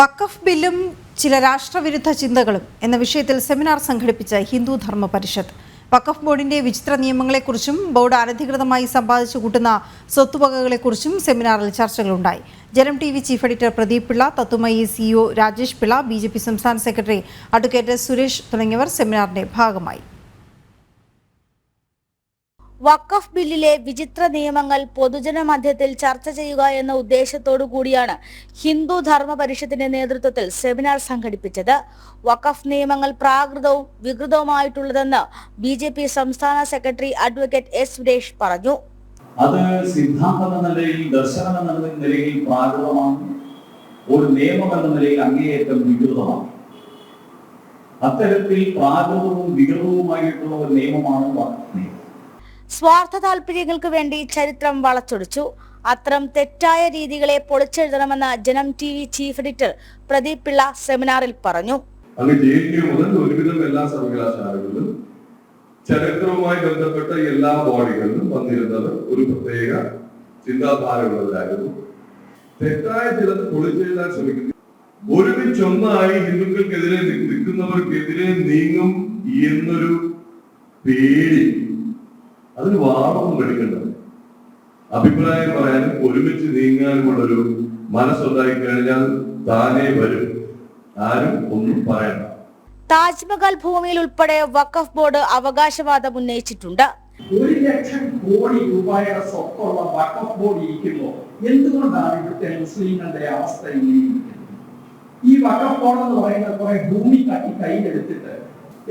വഖഫ് ബില്ലും ചില രാഷ്ട്രവിരുദ്ധ ചിന്തകളും എന്ന വിഷയത്തിൽ സെമിനാർ സംഘടിപ്പിച്ച ഹിന്ദു ധർമ്മ പരിഷത്ത്. വഖഫ് ബോർഡിന്റെ വിചിത്ര നിയമങ്ങളെക്കുറിച്ചും ബോർഡ് അനധികൃതമായി സമ്പാദിച്ചു കൂട്ടുന്ന സ്വത്തുവകകളെക്കുറിച്ചും സെമിനാറിൽ ചർച്ചകളുണ്ടായി. Janam T V chief editor Pradeep Pillai തത്തുമയി CEO Rajesh Pillai B സംസ്ഥാന സെക്രട്ടറി അഡ്വക്കേറ്റ് സുരേഷ് തുടങ്ങിയവർ സെമിനാറിന്റെ ഭാഗമായി. വഖഫ് ബില്ലിലെ വിചിത്ര നിയമങ്ങൾ പൊതുജന മധ്യത്തിൽ ചർച്ച ചെയ്യുക എന്ന ഉദ്ദേശത്തോടു കൂടിയാണ് ഹിന്ദു ധർമ്മ പരിഷത്തിന്റെ നേതൃത്വത്തിൽ സെമിനാർ സംഘടിപ്പിച്ചത്. വഖഫ് നിയമങ്ങൾ പ്രാകൃതവും വികൃതവുമായിട്ടുള്ളതെന്ന് ബി ജെ പി സംസ്ഥാന സെക്രട്ടറി അഡ്വക്കേറ്റ് എസ് സുരേഷ് പറഞ്ഞു. അത് സിദ്ധാന്തം എന്ന നിലയിൽ ദർശനം എന്ന നിലയിൽ പ്രാകൃതമാണ്. ഒരു നിയമം എന്ന നിലയിൽ അങ്ങേയറ്റം വികൃതമാണ്. അത്തരത്തിൽ പ്രാകൃതവും വികൃതവുമായിട്ടുള്ള ഒരു നിയമമാണ് വഖഫ് നിയമം. സ്വാർത്ഥ താല്പര്യങ്ങൾക്ക് വേണ്ടി ചരിത്രം വളച്ചൊടിച്ചു. അത്തരം തെറ്റായ രീതികളെ പൊളിച്ചെഴുതണമെന്ന് Janam T V chief editor Pradeep Pillai സെമിനാറിൽ പറഞ്ഞു. ചരിത്രവുമായി ബന്ധപ്പെട്ട എല്ലാ ബോഡികളിലും വന്നിരുന്നത് ഒരു പ്രത്യേക ചിന്താധാരയുള്ളവരായിരുന്നു. തെറ്റായ ചിലത് പൊളിച്ചെഴുതാൻ ശ്രമിക്കുന്നു. ഒരുമിച്ചൊന്നായി ഹിന്ദുക്കൾക്കെതിരെ നിൽക്കുന്നവർക്കെതിരെ നീങ്ങും എന്നൊരു പേടി അതിന് വാദമൊന്നും എടുക്കേണ്ടത് അഭിപ്രായം പറയാനും ഒരുമിച്ച് നീങ്ങാനുമുള്ളൊരു മനസ്സുണ്ടായി കഴിഞ്ഞാൽ താനേ വരും. ആരും ഒന്നും പറയണ്ട. താജ്മഹൽ ഭൂമിയിൽ ഉൾപ്പെടെ വഖഫ് ബോർഡ് അവകാശവാദം ഉന്നയിച്ചിട്ടുണ്ട്. ഒരു ലക്ഷം കോടി രൂപയുടെ സ്വത്തുള്ള വഖഫ് ബോർഡ് ഇരിക്കുമ്പോൾ എന്തുകൊണ്ടാണ് ഇവിടുത്തെ മുസ്ലിങ്ങളുടെ അവസ്ഥ ഇങ്ങനെ ഈ വഖഫ് ബോർഡ് എന്ന് പറയുന്ന കുറെ ഭൂമി കട്ടി കയ്യിലെടുത്തിട്ട്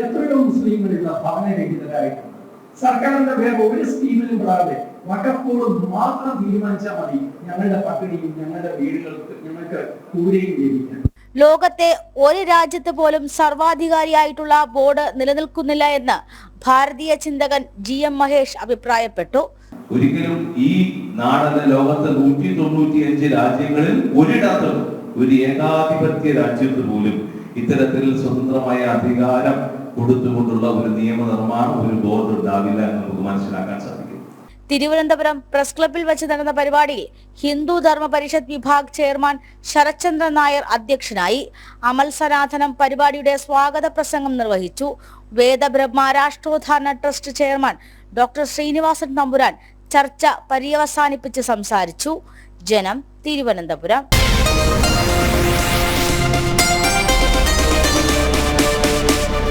എത്രയോ മുസ്ലിങ്ങൾ ഇവിടെ ഭവനരഹിതരായിട്ടുണ്ട്. സർക്കാരിന്റെ വേറെ ഒരു സ്കീമിലും പെടാതെ വഖഫ് മാത്രം തീരുമാനിച്ചാൽ മതി ഞങ്ങളുടെ പട്ടിണിയും ഞങ്ങളുടെ വീടുകൾക്ക് ഞങ്ങൾക്ക് കൂരയും ജീവിക്കാൻ ലോകത്തെ ഒരു രാജ്യത്ത് പോലും സർവാധികാരിയായിട്ടുള്ള ബോർഡ് നിലനിൽക്കുന്നില്ല എന്ന് ഭാരതീയ ചിന്തകൻ ജി എം മഹേഷ് അഭിപ്രായപ്പെട്ടു. ഒരിക്കലും ഈ നാടെന്ന ലോകത്തെ നൂറ്റി തൊണ്ണൂറ്റി അഞ്ച് രാജ്യങ്ങളിൽ ഒരിടത്തും ഒരു ഏകാധിപത്യ രാജ്യത്ത് പോലും ഇത്തരത്തിൽ സ്വതന്ത്രമായ അധികാരം കൊടുത്തുകൊണ്ടുള്ള ഒരു നിയമനിർമ്മാണം ഒരു ബോർഡ് ഉണ്ടാവില്ല എന്ന് നമുക്ക് മനസ്സിലാക്കാൻ സാധിക്കും. തിരുവനന്തപുരം പ്രസ് ക്ലബിൽ വെച്ച് നടന്ന പരിപാടിയിൽ ഹിന്ദു ധർമ്മ പരിഷത്ത് വിഭാഗ് ചെയർമാൻ ശരത്ചന്ദ്രൻ നായർ അധ്യക്ഷനായി അമൽ സനാതനം പരിപാടിയുടെ സ്വാഗത പ്രസംഗം നിർവഹിച്ചു. Vedabrahma Rashtroddharana trust chairman doctor Sreenivasan Thampuran ചർച്ച പര്യവസാനിപ്പിച്ച് സംസാരിച്ചു. ജനം തിരുവനന്തപുരം.